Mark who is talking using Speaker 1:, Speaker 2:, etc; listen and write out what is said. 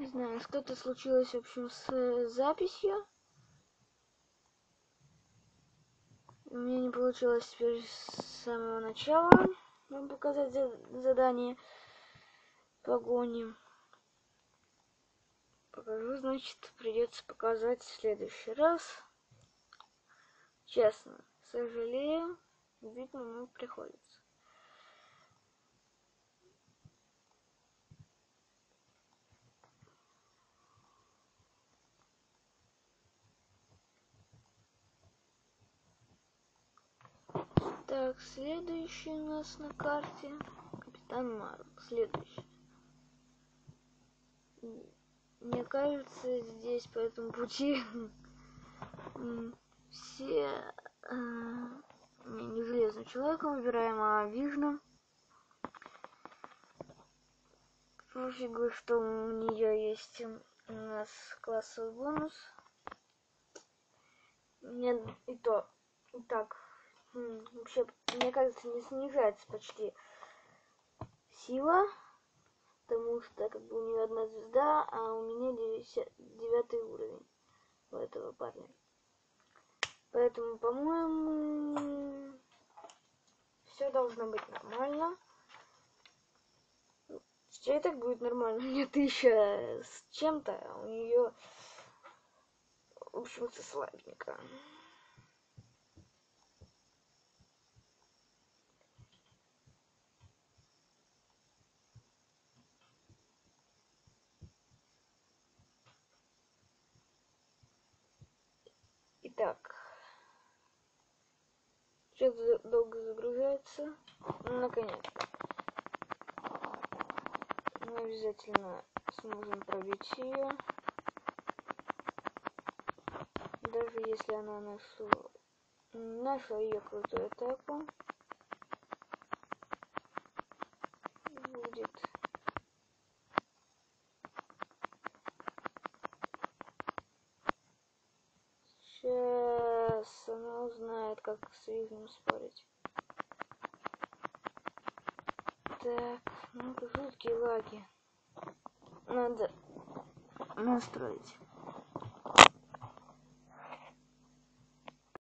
Speaker 1: Не знаю, что-то случилось, в общем, с э, записью. У меня не получилось теперь с самого начала вам показать задание погони. Покажу, значит, придется показать в следующий раз. Честно, сожалею, видно, мне приходится. Так, следующий у нас на карте Капитан Марк. Следующий. Мне кажется, здесь по этому пути все э, не железным человеком выбираем, а вижным. Пофигу, что у нее есть у нас классовый бонус. Мне и то, и так вообще, мне кажется, не снижается почти сила, потому что как бы у нее одна звезда, а у меня девятый уровень у этого парня. Поэтому, по-моему, все должно быть нормально. Все и так будет нормально. У нее тысяча с чем-то, а у нее, в общем-то, слабенько. Так. Сейчас долго загружается. Ну, наконец. Мы обязательно сможем пробить ее. Даже если она нашу наша ее крутую атаку. Будет Сейчас она узнает, как с Вигном спорить. Так, ну жуткие лаги. Надо настроить.